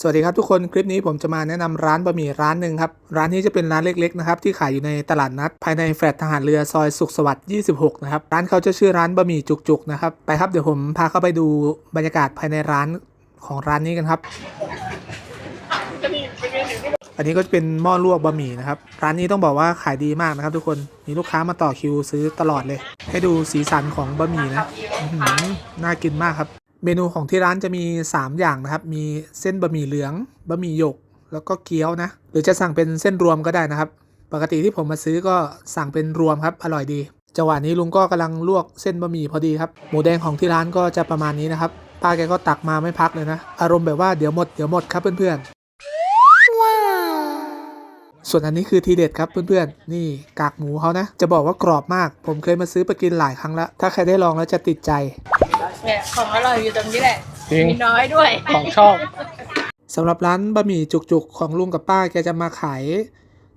สวัสดีครับทุกคนคลิปนี้ผมจะมาแนะนำร้านบะหมี่ร้านหนึ่งครับ ร้านนี้จะเป็นร้านเล็กๆนะครับที่ขายอยู่ในตลาดนัด ภายในแฟลตทหารเรือซอยสุขสวัสดิ์26 นะครับ ร้านเขาจะชื่อร้านบะหมี่จุกๆนะครับไปครับเดี๋ยวผมพาเข้าไปดูบรรยากาศภายในร้านของร้านนี้กันครับ อันนี้ก็จะเป็นหม้อลวกบะหมี่นะครับ ร้านนี้ต้องบอกว่าขายดีมากนะครับ ทุกคนมีลูกค้ามาต่อคิวซื้อตลอดเลย ให้ดูสีสันของบะหมี่นะน่ากินมากครับ เมนูของที่ร้านจะมี 3 อย่างนะครับ มีเส้นบะหมี่เหลือง บะหมี่หยก แล้วก็เกี๊ยวนะ หรือจะสั่งเป็นเส้นรวมก็ได้นะครับ ปกติที่ผมมาซื้อก็สั่งเป็นรวมครับ อร่อยดี จังหวะนี้ลุงก็กำลังลวกเส้นบะหมี่พอดีครับ หมูแดงของที่ร้านก็จะประมาณนี้นะครับ ป้าแกก็ตักมาไม่พักเลยนะ อารมณ์แบบว่าเดี๋ยวหมดเดี๋ยวหมดครับเพื่อนๆส่วนอันนี้คือทีเด็ดครับเพื่อนๆ นี่กากหมูเขานะ จะบอกว่ากรอบมาก ผมเคยมาซื้อไปกินหลายครั้งแล้ว ถ้าใครได้ลองแล้วจะติดใจ เนี่ยของอร่อยอยู่ตรงนี้แหละจริง มีน้อยด้วย ของชอบ สำหรับร้านบะหมี่จุกๆ ของลุงกับป้าแกจะมาขาย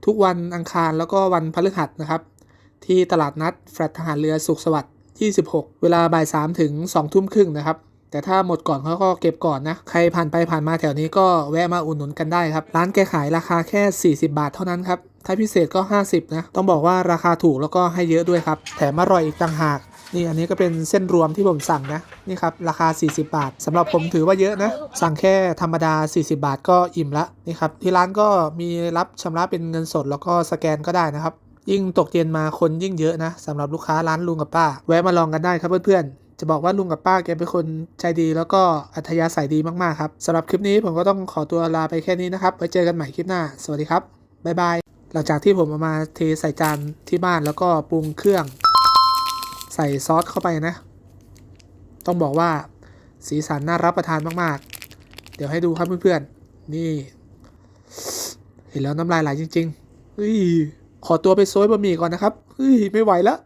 ทุกวันอังคารแล้วก็วันพฤหัสนะครับ ที่ตลาดนัดแฟลตทหารเรือสุขสวัสดิ์26 เวลาบ่าย3ถึง2ทุ่มครึ่งนะครับ แต่ถ้าหมดก่อนเขาก็เก็บก่อนนะ ใครผ่านไปผ่านมาแถวนี้ก็แวะมาอุดหนุนกันได้ครับ ร้านแกขายราคาแค่ 40 บาทเท่านั้นครับ ถ้าพิเศษก็ 50 นะ ต้องบอกว่าราคาถูกแล้วก็ให้เยอะด้วยครับ แถมอร่อยอีกต่างหาก นี่อันนี้ก็เป็นเส้นรวมที่ผมสั่งนะนี่ครับราคา 40 บาทสำหรับผมถือว่าเยอะนะ สั่งแค่ธรรมดา 40 บาทก็อิ่มละนี่ครับที่ร้านก็มีรับชำระเป็นเงินสดแล้วก็สแกนก็ได้นะครับ ยิ่งตกเย็นมาคนยิ่งเยอะนะสำหรับลูกค้าร้านลุงกับป้า แวะมาลองกันได้ครับเพื่อนๆจะบอกว่าลุงกับป้าแกเป็นคนใจดีแล้วก็อัธยาศัยดีมากๆครับสำหรับคลิปนี้ผมก็ต้องขอตัวลาไปแค่นี้นะครับไว้เจอกันใหม่คลิปหน้า สวัสดีครับบ๊ายบายหลังจากที่ผมเอามาเทใส่จานที่บ้านแล้วก็ปรุงเครื่อง ใส่ซอสเข้าไปนะ ต้องบอกว่าสีสันน่ารับประทานมากๆ เดี๋ยวให้ดูครับเพื่อนๆ นี่ เห็นแล้วน้ำลายไหลจริงๆเฮ้ยขอตัวไปโซยบะหมี่ก่อนนะครับเฮ้ยไม่ไหวแล้ว